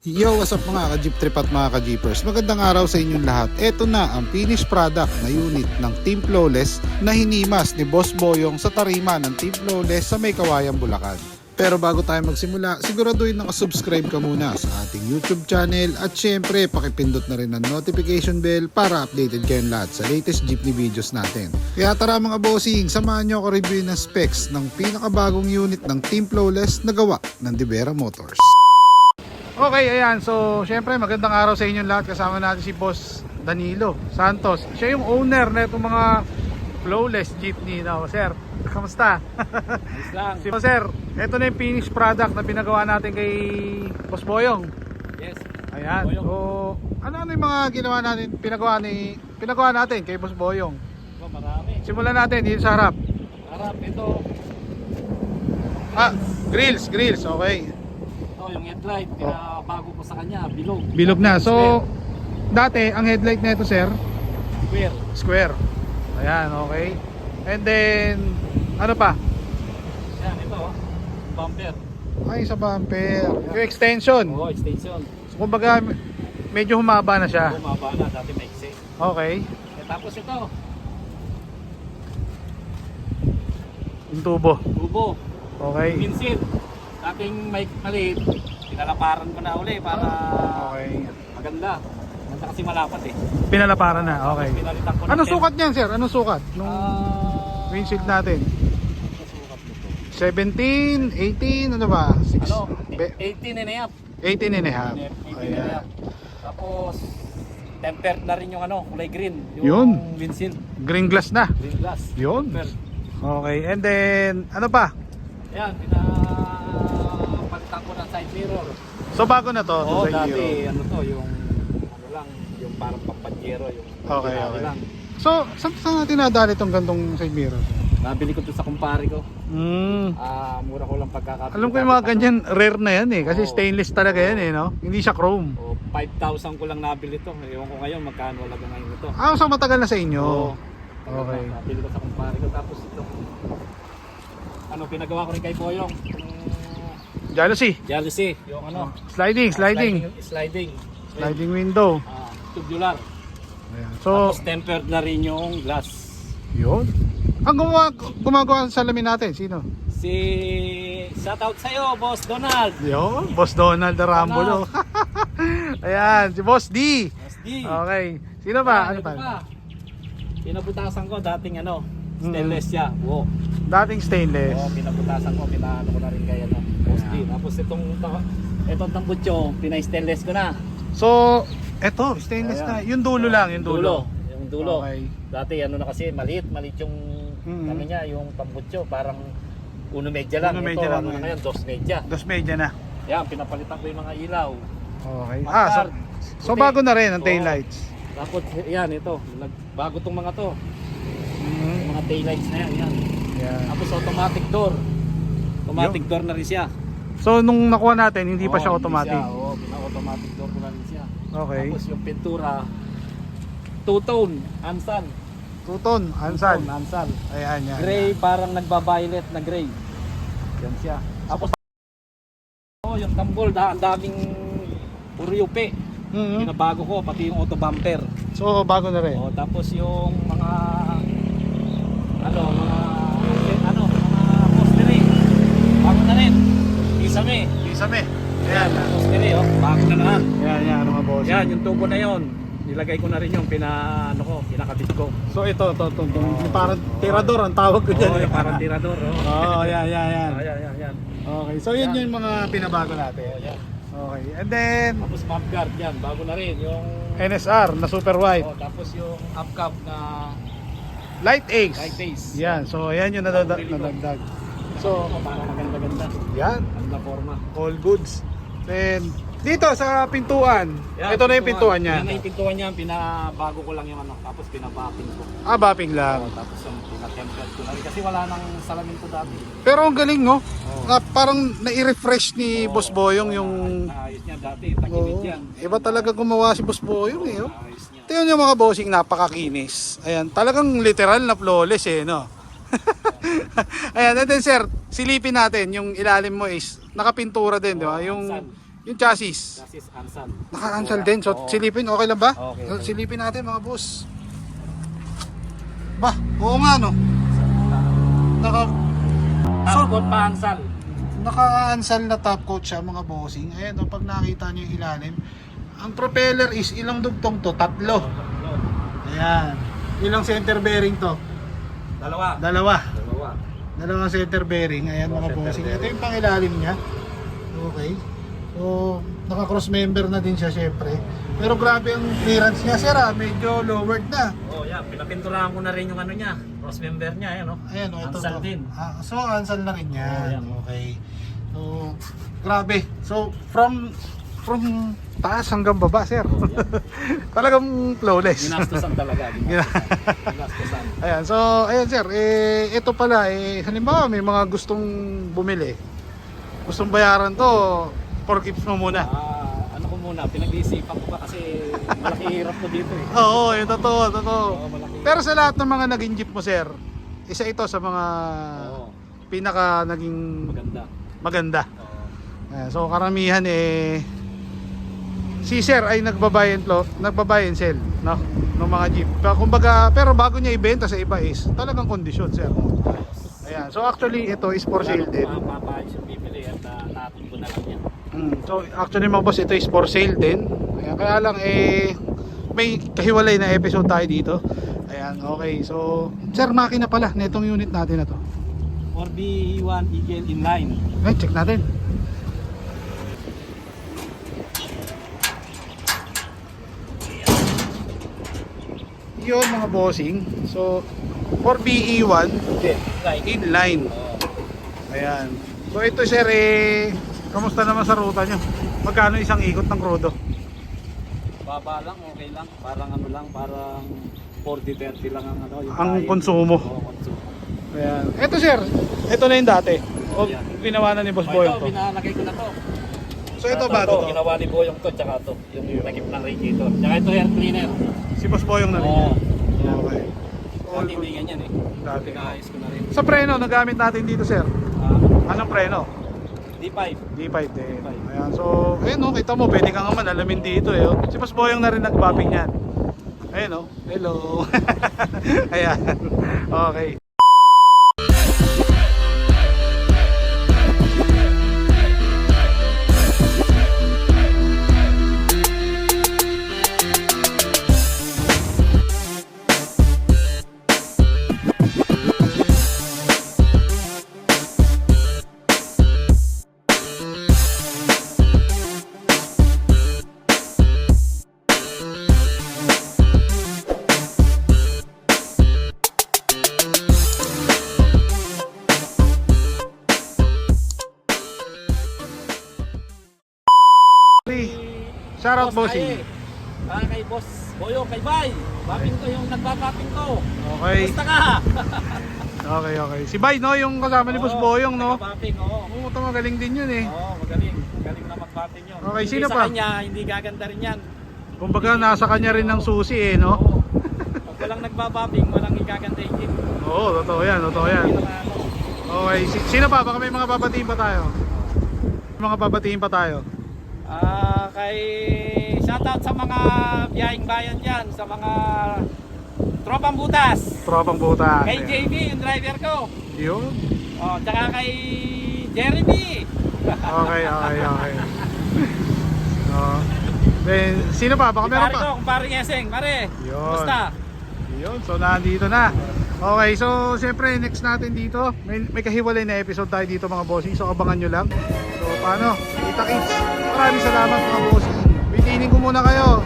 Yo, what's up mga ka-jeep trip at mga ka-jeepers? Magandang araw sa inyong lahat. Ito na ang finished product na unit ng Team Flawless na hinimas ni Boss Boyong sa tarima ng Team Flawless sa May Kawayan, Bulacan. Pero bago tayo magsimula, siguraduhin nakasubscribe ka muna sa ating YouTube channel at syempre pakipindot na rin ang notification bell para updated kayong lahat sa latest jeepney videos natin. Kaya tara mga bossing, samahan nyo ako review ng specs ng pinakabagong unit ng Team Flawless na gawa ng Divera Motors. Okay, ayan. So, syempre, magandang araw sa inyong lahat. Kasama natin si Boss Danilo Santos. Siya yung owner na itong mga flawless jeepney. No, sir, kamusta? Ayos lang. si Sir, ito na yung finished product na pinagawa natin kay Boss Boyong. Yes. Ayan. Boyong. So, ano-ano yung mga ginawa natin, pinagawa ni pinagawa natin kay Boss Boyong? Oh, marami. Simulan natin dito sa harap. Harap, ito. Ah, grills, grills. Okay. Ito, yung headlight. Pinabago ko sa kanya. Bilog. Bilog na. So, dati, ang headlight na ito, sir, Square. square. Ayan, okay. And then, ano pa? Yan, ito. oh. Bumper. Ay, sa bumper. Yung extension. Oo, extension. So, kumbaga, medyo humaba na siya. Bumaba na. Dati maiksi. Okay. Eh, tapos ito. Yung tubo. Tubo. Okay. Minsin. Dating may maliit. Pinalaparan ko na uli para Okay. maganda. Maganda kasi malapat eh. Pinalaparan na. Okay. Pinalitan ko ng Anong sukat niyan, sir? Anong sukat? Nung Ah, windshield natin? ano sukat nito? 17, 18, ano ba? 6, Ano? Be- 18 and a half. 18 and a half. 18 and a Ayan. half. Tapos, tempered na rin yung ano, kulay green. Yung Yun. windshield, Green glass na. green glass. Yun. Tempered. Okay. And then, ano pa? Ayan, pinapalitan ko ng side mirror. So, bago na to. Oo, sa dati, Hero. ano to, yung, ano lang, yung parang pampanyero, yung Okay, okay. lang. So, saan saan natin nadali itong gantong side mirror? Nabili ko to sa kumpare ko. Hmm. Ah, mura ko lang pagkakabili. Alam ko yung mga ganyan, rare na yan eh. Kasi Oo. stainless talaga yan eh, no? Hindi siya chrome. Oh, 5,000 ko lang nabili to. Ewan ko ngayon magkano talaga ngayon ito. Ah, so matagal na sa inyo. Oo. Okay. Nabili ko sa kumpare ko. Tapos ito, ano, pinagawa ko rin kay Boyong. Jealousy. jealousy. Yung ano, Sliding, sliding. Sliding. Sliding window. Ah, tubular. Ayan. So, Tapos tempered na rin yung glass. yun. Ang gumawa, gumagawa sa salamin natin, sino? Si shout out sa'yo, Boss Donald. Yun, Boss Donald Arambulo. Ayan, si Boss D. Boss D. Okay. Sino ba? Ano pa? Pinabutasan ko dating ano, Mm. stainless siya. Wow. Dating stainless. Oo, pinabutasan ko, pinaano ko na rin kay ano. Tapos itong itong tambutso, pina-stainless ko na. So, eto, stainless na. Ayan. Yung dulo lang, yung dulo. Yung dulo. Okay. Dati ano na kasi maliit, maliit yung Mhm. ano niya, yung tambutso, parang uno medya lang. Uno Ito, medya lang ano na ngayon. dos medya. Dos media na. Yan, pinapalitan ko yung mga ilaw. Okay. Ah, so, so puti. bago na rin ang taillights. Tapos yan, ito. Bago tong mga to. Mhm. Yung mga taillights na yan. yan. Yan. Tapos automatic door. Automatic door na rin siya. So, nung nakuha natin, hindi pa Oo, siya automatic. Siya, oo, pina-automatic door ko siya. Okay. Tapos yung pintura, two-tone, Ansan. Tuton, Ansal. Two-tone, Ansan. Ayan, yan. Gray, parang nagba-violet na gray. Yan siya. Tapos, oh, yung tambol, da, ang daming uryupe. Mhm. Pinabago ko, pati yung auto bumper. So, bago na rin. Oh, tapos yung mga ano, mga ano, mga postery. Bago na rin. Isame. Isame. Ayan. Postery, oh, bago na lahat. Yan, yan, mga boss. Yan, yung tubo na yon. Nilagay ko na rin yung pina ano ko, pinakabit ko. So, ito, ito, ito. ito. Yung parang tirador ang tawag ko dyan. Oh, eh. yung parang tirador, oh. Oo, yan, yan, yan. Ah, yan, yan, yan. Okay, so yun Yan. yung mga pinabago natin. Yan. Okay, and then Tapos map guard yan, bago na rin yung NSR na super wide. oh, tapos yung up cap na Light Ace. light base. Yan, so yan yung nadagdag. nadagdag. So, para maganda-ganda. yan, Ganda forma. all goods. Then, dito sa pintuan, ito na yung pintuan niya. Yan na yung pintuan niya, pinabago ko lang yung ano, tapos pinabapping ko. Ah, bapping lang. Oh, tapos yung pinatemplate ko rin. Kasi wala nang salamin ko dati. Pero ang galing, no? Oo. Na, parang nai-refresh ni Oo, Boss Boyong oo, yung... Naayos niya dati, tagilid Oo. yan. Iba talaga gumawa si Boss Boyong, eh. Oh. Naayos niya. Tingnan nyo mga bossing, napakakinis. Ayan, talagang literal na flawless eh, no? Ayan, and then sir, silipin natin, yung ilalim mo is nakapintura din, di ba? Yung. Yung chassis. Chassis Ansan. Naka-ansal din. So, silipin, okay lang ba? Okay, So, okay. silipin natin mga boss. Ba, oo nga no. Naka, So, good pa Ansal. naka-ansal na top coat siya mga bossing. Ayan, no, pag nakita nyo yung ilalim. Ang propeller is ilang dugtong to? Tatlo. Ayan. Ilang center bearing to? Dalawa. Dalawa. Dalawa. Dalawang center bearing. Ayan mga bossing. Ito yung pangilalim niya. Okay. So, naka-cross member na din siya syempre. Pero grabe ang clearance niya sir ah. Medyo lowered na. Oh, yeah. Pinapinturahan ko na rin yung ano niya. Cross member niya, ayan, oh. Ayan, oh, ito. Ansal to. din. Ah, so, ansal na rin Oh, yan. yan. Okay. So, grabe. So, from from taas hanggang baba, sir. Oh. Talagang flawless. Ginastusan talaga. Ginastusan. Ayan, so, ayan sir, eh, ito pala, eh, halimbawa may mga gustong bumili. Gustong bayaran to, for keeps mo muna. Ah, ano ko muna, pinag-iisipan ko pa kasi malaki hirap ko dito eh. Oo, yung totoo, totoo. Oo. Pero sa lahat ng mga naging jeep mo, sir, isa ito sa mga Oo, pinaka naging maganda. maganda. Oo. Ayan, so karamihan eh si sir ay nagbabuy and lo, nagbabuy and sell, no? ng mga jeep. Pero kumbaga, pero bago niya ibenta sa iba is talagang kondisyon, sir. Ayan, so actually ito is for sale din. Mapapayos yung bibili at uh, natin ko na lang yan. Mm, so actually mga boss, ito is for sale din. Ayan, kaya lang eh may kahiwalay na episode tayo dito. Ayan, okay. So, sir, makina pala na itong unit natin na to. 4B1 Eagle inline. Ay, check natin. Yun mga bossing. So, 4BE1 Hindi, inline. inline. Oo. Ayan. So ito sir eh, kamusta naman sa ruta nyo? Magkano isang ikot ng krudo? Baba lang, okay lang. Parang ano lang, parang 40-30 lang ang ano. Yung Ang kain. konsumo. Oo, konsumo. Ayan. Ito sir, ito na yung dati. O Yan. ginawa na ni Boss Oh, Boyong ito, to. binalagay ko na to. So ito Ito, bago to. Ginawa ni Boyong to, tsaka to. Yung takip ng radiator. Tsaka ito air cleaner. Si Boss Boyong na rin. Oo. yan. Okay. All Dati hindi ganyan eh. Dati. Pinaayos ko na rin. Sa preno, nagamit natin dito sir. Ah, Anong preno? D5. D5 din. Ayan, so, ayun oh, kita mo, pwede ka nga man alamin dito eh. oh. Si Boss Boyong na rin nagbapping yan. Ayun oh, hello. Ayan, okay. Shout out Boss bossing. Ah, kay Boss Boyo, kay Bay. Baping ko yung nagbabaping ko. Okay, Basta ka. okay, okay. Si Bay no, yung kasama ni Boss Boyong no. Nagbabaping, oo. Oo, ito magaling din yun eh. Oo, magaling. Magaling na magbaping yun. Okay, Hindi sino sa pa? kanya, hindi gaganda rin yan. Kumbaga nasa kanya rin ng susi eh, no? Oo. Pag walang nagbabaping, walang igaganda yung jeep. Oo, totoo yan, totoo yan. Na ano. Okay, si- sino pa? Baka may mga babatiin pa tayo. May Mga babatiin pa tayo. Ah, kay shoutout sa mga biyahing bayan diyan, sa mga tropang butas. Tropang buta. Kay JB, yung driver ko. Yun. Oh, tsaka kay Jeremy. Okay, okay, okay. Oh. Then, sino pa? Baka meron Pare pa. ko, kung pare Yeseng, pare. Yun. Basta. Yun, so nandito na. Okay, so siyempre next natin dito, may, may kahiwalay na episode tayo dito mga bossing, so abangan nyo lang. So paano? Kita kits. Maraming salamat mga bossing. Bitinin ko muna kayo.